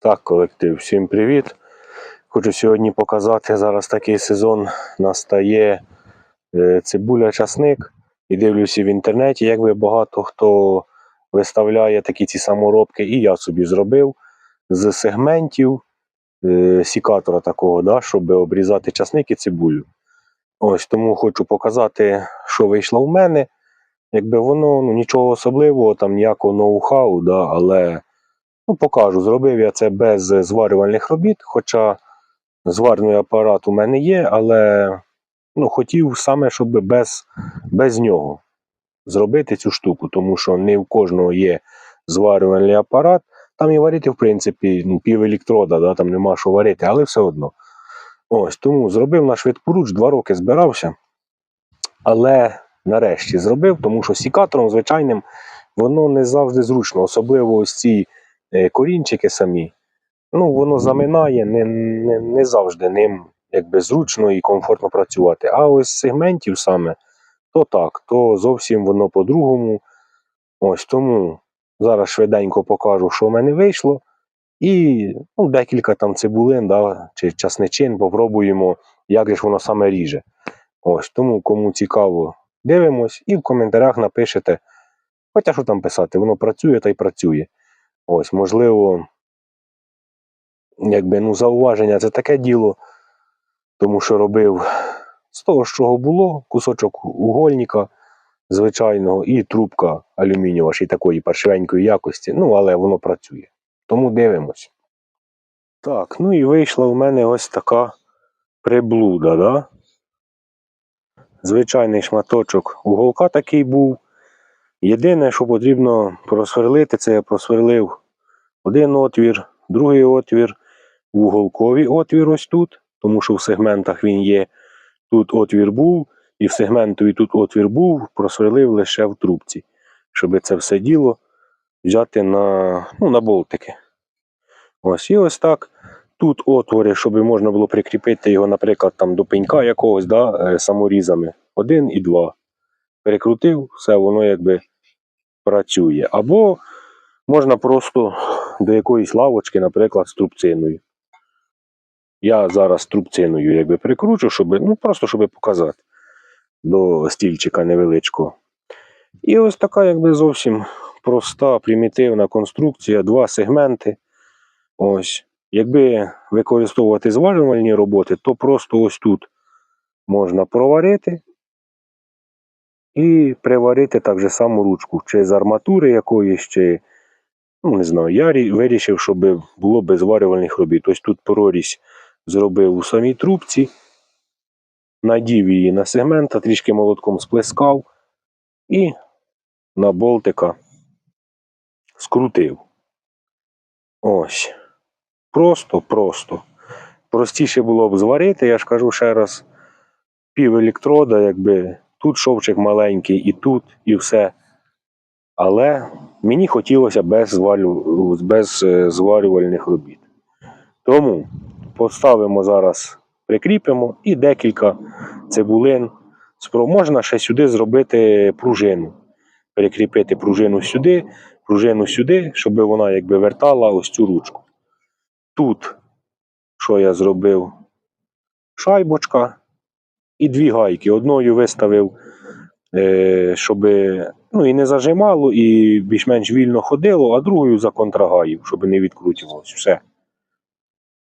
Так, колектив, всім привіт. Хочу сьогодні показати, зараз такий сезон настає е, цибуля часник. І дивлюся в інтернеті, якби багато хто виставляє такі ці саморобки, і я собі зробив з сегментів е, сікатора такого, да, щоб обрізати часник і цибулю. Ось тому хочу показати, що вийшло в мене. Якби воно ну, нічого особливого, там ніякого ноу-хау, да, але Ну, покажу. Зробив я це без зварювальних робіт, хоча зварний апарат у мене є, але ну, хотів саме, щоб без, без нього зробити цю штуку, тому що не в кожного є зварювальний апарат. Там і варити, в принципі, ну, пів електрода, да, там нема що варити, але все одно. Ось тому зробив на швидкоруч, два роки збирався. Але нарешті зробив, тому що сікатором звичайним воно не завжди зручно, особливо ось ці корінчики самі. Ну, воно заминає, не, не, не завжди ним якби зручно і комфортно працювати. А ось сегментів саме, то так, то зовсім воно по-другому. Ось тому зараз швиденько покажу, що в мене вийшло. І ну, декілька там цибулин да, чи часничин попробуємо, як же ж воно саме ріже. Ось тому, кому цікаво, дивимось і в коментарях напишете. Хоча що там писати, воно працює та й працює. Ось, можливо, якби ну, зауваження це таке діло, тому що робив з того, з чого було, кусочок угольника звичайного і трубка алюмінієва, ще й такої паршивенької якості. Ну, але воно працює. Тому дивимось. Так, ну і вийшла у мене ось така приблуда, да? Звичайний шматочок уголка такий був. Єдине, що потрібно просверлити, це я просверлив один отвір, другий отвір, уголковий отвір ось тут, тому що в сегментах він є. Тут отвір був, і в сегментові тут отвір був, просверлив лише в трубці, щоб це все діло взяти на, ну, на болтики. Ось і ось так. Тут отвори, щоб можна було прикріпити його, наприклад, там до пенька якогось, да, е, саморізами. Один і два. Перекрутив, все воно якби працює. Або можна просто до якоїсь лавочки, наприклад, з трубциною. Я зараз трубциною якби прикручу, щоб, ну просто щоб показати до стільчика невеличкого. І ось така, якби зовсім проста, примітивна конструкція, два сегменти. Ось. Якби використовувати зварювальні роботи, то просто ось тут можна проварити і приварити так же само ручку, чи з арматури якоїсь, чи, ну не знаю, я вирішив, щоб було без зварювальних робіт. Ось тут прорізь зробив у самій трубці, надів її на сегмента, трішки молотком сплескав і на болтика скрутив. Ось. Просто, просто. Простіше було б зварити, я ж кажу ще раз, пів електрода, якби тут шовчик маленький, і тут, і все. Але мені хотілося без, зварю... без е, зварювальних робіт. Тому поставимо зараз, прикріпимо і декілька цибулин. Можна ще сюди зробити пружину. Перекріпити пружину сюди, пружину сюди, щоб вона якби вертала ось цю ручку. Тут, що я зробив? Шайбочка і дві гайки. Одною виставив, е, щоб ну, і не зажимало, і більш-менш вільно ходило, а другою за контрагаїв, щоб не відкручувалось. Все.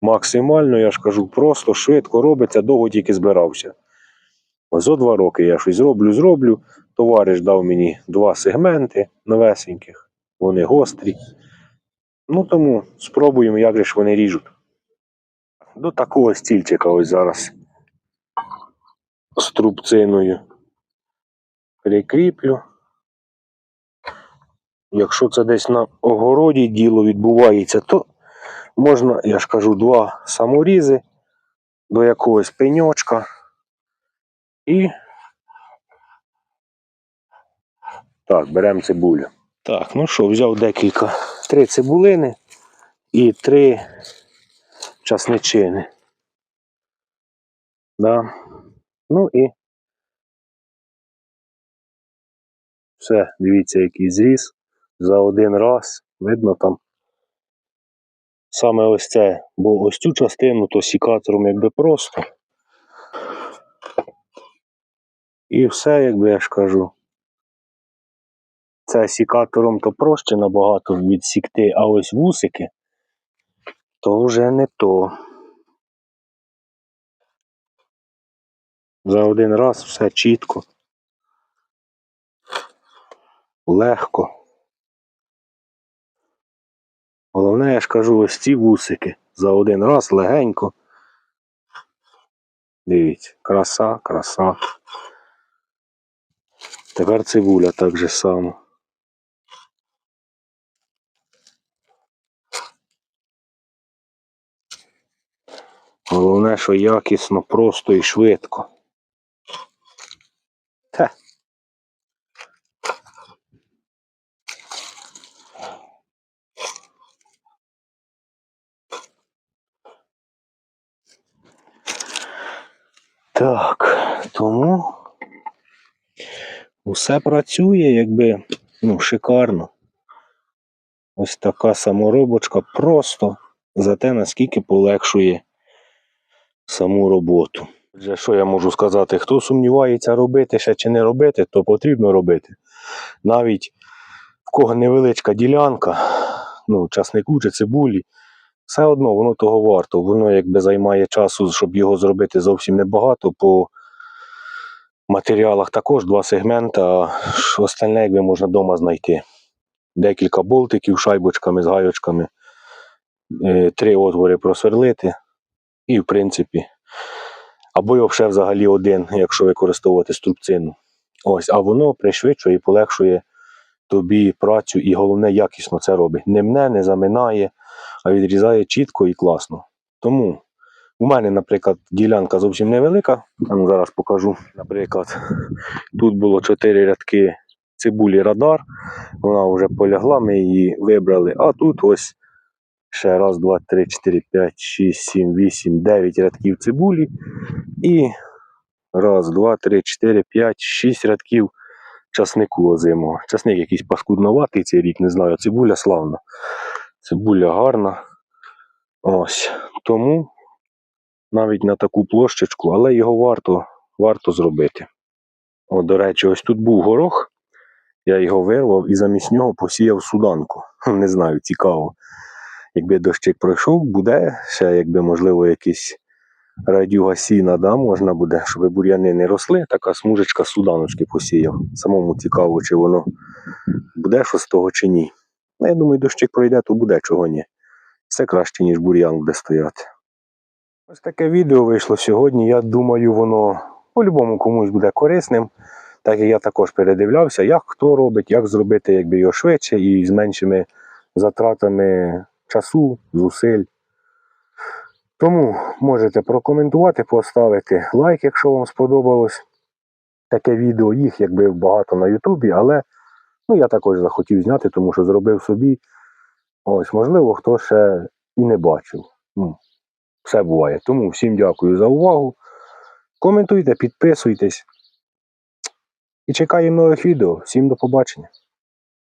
Максимально, я ж кажу, просто швидко робиться, довго тільки збирався. За два роки я щось зроблю, зроблю. Товариш дав мені два сегменти новесеньких, вони гострі. Ну тому спробуємо, як же ж вони ріжуть. До такого стільчика ось зараз з трубциною прикріплю. Якщо це десь на огороді діло відбувається, то можна, я ж кажу, два саморізи до якогось пеньочка і так, беремо цибулю. Так, ну що, взяв декілька, три цибулини і три часничини. Да. Ну і все, дивіться, який зріз за один раз. Видно там саме ось це, бо ось цю частину то сікатором якби просто. І все, якби я ж кажу. Це сікатором то проще набагато відсікти, а ось вусики то вже не то. За один раз все чітко. Легко. Головне, я ж кажу, ось ці вусики. За один раз легенько. Дивіться, краса, краса. Тепер цибуля так же само. Головне, що якісно, просто і швидко. Так, тому усе працює, якби ну, шикарно. Ось така саморобочка просто за те, наскільки полегшує саму роботу. Отже, що я можу сказати? Хто сумнівається робити ще чи не робити, то потрібно робити. Навіть в кого невеличка ділянка, ну, часнику чи цибулі, все одно воно того варто. Воно якби займає часу, щоб його зробити зовсім небагато. По матеріалах також два сегмента, остальне якби можна вдома знайти. Декілька болтиків, шайбочками з гайочками, е, три отвори просверлити. І, в принципі, або його ще взагалі один, якщо використовувати струбцину. Ось, а воно пришвидшує і полегшує тобі працю, і головне, якісно це робить. Не мне, не заминає, а відрізає чітко і класно. Тому у мене, наприклад, ділянка зовсім невелика. А ну, зараз покажу. Наприклад, тут було 4 рядки цибулі радар. Вона вже полягла, ми її вибрали. А тут ось ще раз, два, три, чотири, п'ять, шість, сім, вісім, дев'ять рядків цибулі. І раз, два, три, чотири, п'ять, шість рядків часнику озимого. Часник якийсь паскудноватий цей рік, не знаю. Цибуля славна. Цибуля гарна. Ось. Тому навіть на таку площечку, але його варто, варто зробити. О, до речі, ось тут був горох. Я його вирвав і замість нього посіяв суданку. Не знаю, цікаво. Якби дощик пройшов, буде ще, якби, можливо, якийсь радюга сіна, да, можна буде, щоб бур'яни не росли, така смужечка суданочки посіяв. Самому цікаво, чи воно буде що з того чи ні. Ну, я думаю, дощик пройде, то буде чого ні. Все краще, ніж бур'ян буде стояти. Ось таке відео вийшло сьогодні. Я думаю, воно по-любому комусь буде корисним. Так як я також передивлявся, як хто робить, як зробити якби, його швидше і з меншими затратами часу, зусиль. Тому можете прокоментувати, поставити лайк, якщо вам сподобалось таке відео. Їх якби багато на Ютубі, але ну, я також захотів зняти, тому що зробив собі. Ось, можливо, хто ще і не бачив. Ну, все буває. Тому всім дякую за увагу. Коментуйте, підписуйтесь. І чекаємо нових відео. Всім до побачення.